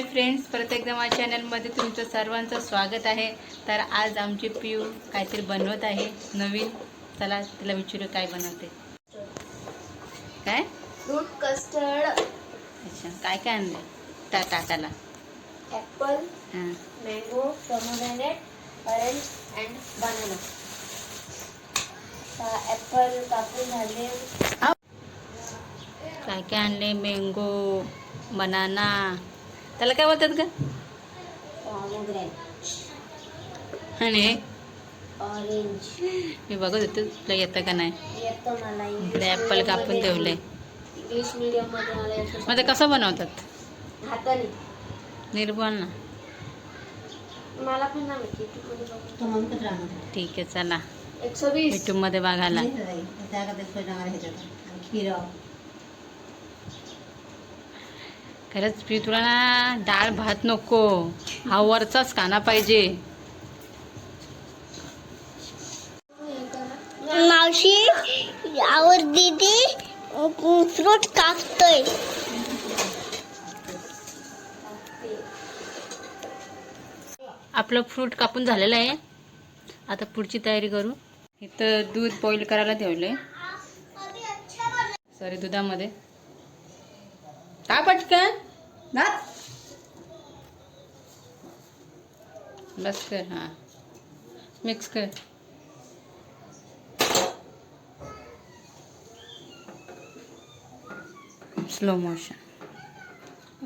Hi friends परत एकदा माझ्या चॅनलमध्ये तुमचं सर्वांचं स्वागत आहे. तर आज आमची पिऊ काहीतरी बनवत आहे नवीन. चला तिला विचारू काय बनवते. काय? फ्रूट कस्टर्ड अच्छा काय काय आणलं टा टाकाला apple mango pomegranate orange and banana apple कापून झाले. काय काय आणले मँगो बनाना त्याला काय बोलतात का आणि? ऑरेंज. मी बघत होते तुला येतं का नाही? येतो मला इकडे ॲपल कापून ठेवले मग ते कसं बनवतात? निर्बोल ना. ठीक आहे चला. एकशे वीस. युट्यूबमध्ये बघायला. खरंच पी तुला ना डाळ भात नको. हा वरचाच खाना पाहिजे. मावशी यावर दीदी फ्रूट कापतोय. आपलं फ्रूट कापून झालेलं आहे. आता पुढची तयारी करू. इथं दूध बॉईल करायला ठेवलंय. सॉरी दुधामध्ये. काय पटकन बस कर हां. मिक्स कर. Slow motion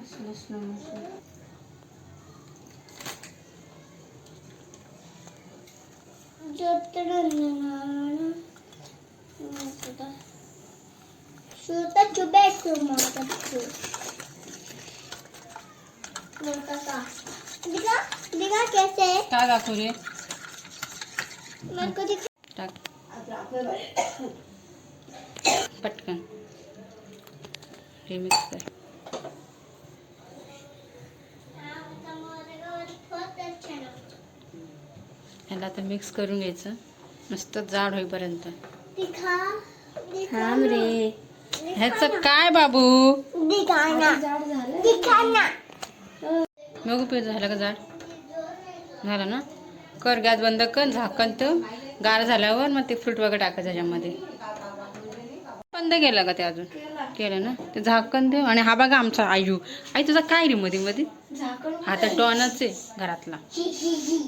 slow motion Chuta chubeto, mata tu. Mata का दिखा दिखा कैसे? काय दाखवू रे मेरे को दिखा टाक. पटकन. कर. ह्याला आता मिक्स करून घ्यायचं. मस्त जाड होईपर्यंत. दिखा थांब रे. ह्याचं काय बाबू? दिखाना दिखाना बघू पे झालं का जाड झालं ना? कर गॅस बंद कर झाकण तर गार झाल्यावर मग ते फ्रूट वगैरे टाकायचं त्याच्यामध्ये बंद केलं का ते अजून? केलं ना? ते झाकण दे आणि हा बघा आमचा आयू. आई तुझा काय रे मध्ये मध्ये हा तर डॉनच आहे घरातला. ही ही ही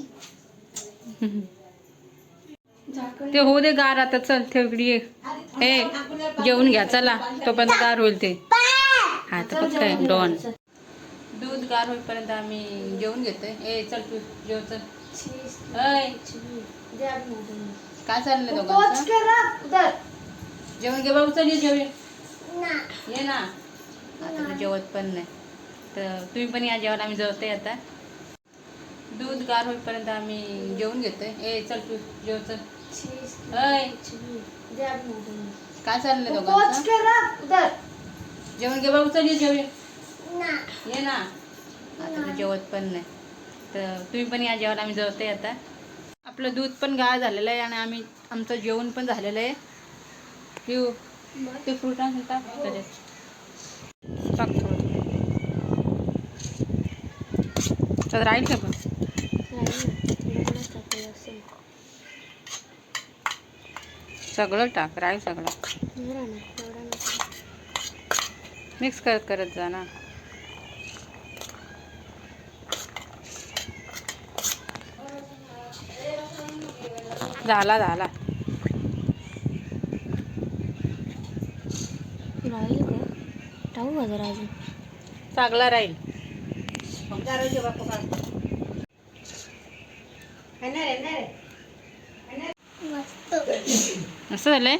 ते होऊ दे गार आता चल ठेवडी ए जेवून घ्या चला. तोपर्यंत गार होईल ते. हा तर फक्त आहे डॉन. दूध गार होईपर्यंत आम्ही जेवून घेतोय. ए चल तू जेव चल. काय चाललंय दोघांचं? जेवण घे बाबू चल ये जेव ये. ना. ये ना. आता जेवत पण नाही. तर तुम्ही पण या जेवायला आम्ही जेवतोय आता. दूध गार होईपर्यंत आम्ही जेवून घेतोय. ए चल तू जेव चल. काय चाललंय दोघांचं? जेवण घे बाबू चल ये जेव ये. ना. आता तर जेवत पण नाही. तर तुम्ही पण या जेवायला आम्ही जेवतोय आता. आपलं दूध पण गाळ झालेलं आहे आणि आम्ही आमचं जेवण पण झालेलं आहे. पिऊ. ते फ्रूट टाक. थोडं त्यात राहील का पण. सगळं टाक. राहील सगळं. मिक्स करत करत जा ना. झाला झाला. राहील का? का जरा अजून? चांगला राहील. असं झालंय?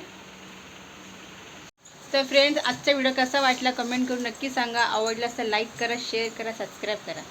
तर फ्रेंड्स आजचा व्हिडिओ कसा वाटला? कमेंट करून नक्की सांगा. आवडला तर लाईक करा शेअर करा सबस्क्राईब करा.